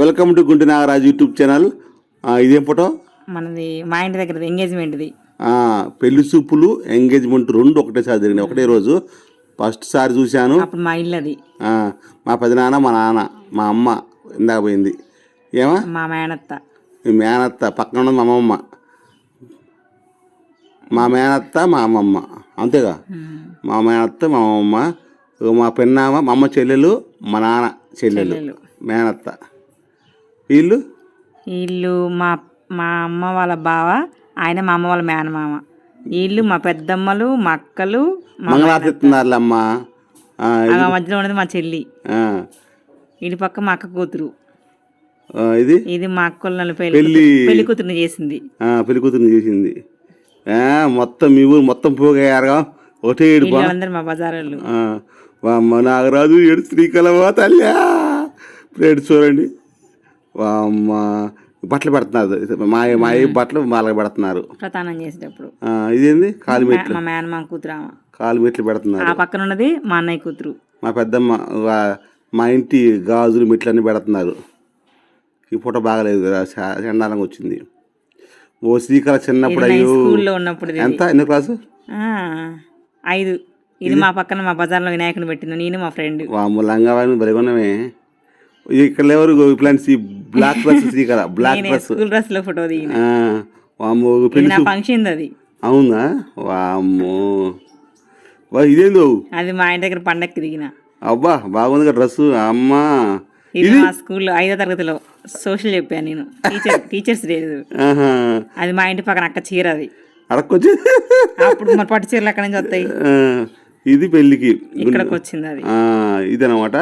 Welcome to Gunti Nagaraju YouTube channel ఇదేం photo మనది మా ఇంటి దగ్గర ఎంగేజ్మెంట్ది పెళ్ళి చూపులు ఎంగేజ్మెంట్ రెండు ఒకటేసారి జరిగినాయి. ఒకటే రోజు. ఫస్ట్ సారి చూశాను. అప్పుడు మా ఇల్లు అది. మా పెదనాన్న మా నాన్న మా అమ్మ ఇందాక పోయింది. ఏమా? మా మేనత్త. మేనత్త పక్కన ఉన్నది మా అమ్మమ్మ. మా మేనత్త మా అమ్మమ్మ. అంతేగా? మా మేనత్త మా అమ్మమ్మ ఇగో మా పెన్నామ మా అమ్మ చెల్లెలు మా నాన్న చెల్లెలు. మేనత్త వీళ్ళు? వీళ్ళు మా మా అమ్మ వాళ్ళ బావ ఆయన మా అమ్మ వాళ్ళ మేనమామ. వీళ్ళు మా పెద్దమ్మలు మా అక్కలు మా మంగళారతి ఇస్తున్నారులమ్మ ఆ, ఆ మధ్యలో ఉన్నది మా చెల్లి. ఇటు పక్క మా అక్క కూతురు. ఇది? ఇది మా అక్కలు నన్ను పెళ్ళి కూతురుని చేసింది. పెళ్ళి కూతురుని చేసింది. మొత్తం మీ ఊరు మొత్తం పోగయ్యారుగా ఒకటే ఏడుపా మా వామ్మ నాగరాజు ఏడు శ్రీకలవా తల్లా. ప్లేట్ చూడండి. వామ్మ బట్టలు పెడుతున్నారు. మా మా బట్టలు వాళ్ళకి పెడుతున్నారు. ప్రతానం చేసేటప్పుడు. ఇదేంది? కాలు మెట్లు. మా మేనమామ కూతురు కాలు మెట్లు పెడుతున్నారు. ఆ పక్కన ఉన్నది మా అన్నయ్య కూతురు. మా పెద్దమ్మ మా ఇంటి గాజులు మెట్లన్నీ పెడుతున్నారు. ఈ ఫోటో బాగలేదు కదా చండాలంగా వచ్చింది. ఓ శ్రీకళ చిన్నప్పుడు అయ్యో. స్కూల్లో ఉన్నప్పుడు. ఎంత? ఎన్నో క్లాసు? ఐదు. ఇది మా పక్కన మా బజార్లో వినాయకుని పెట్టింది. నేను మా ఫ్రెండ్. వామ్మ లంగావాణి బలిగొన్నమే ఇక్కడ ఎవరు? ఇట్లాంటి black dress Srikala black dress school డ్రెస్లో ఫోటో దిగిన. నా చూ- ఫంక్షన్ అది. అవునా? వామ్మో. వా ఇదేందో? అది మా ఇంటి దగ్గర పండక్కి దిగిన. అబ్బా బాగుంది కదా డ్రెస్ అమ్మా. ఇది మా స్కూల్లో ఐదో తరగతిలో సోషల్ చెప్పాను నేను. టీచర్ టీచర్స్ డే ఇది. అది మా ఇంటి పక్కన అక్క చీర అది. అప్పుడు పట్టు చీరలు ఎక్కడి నుంచి వస్తాయి? ఇది పెళ్ళికి. ఇక్కడికి వచ్చింది అది. ఆ, ఇదనమాట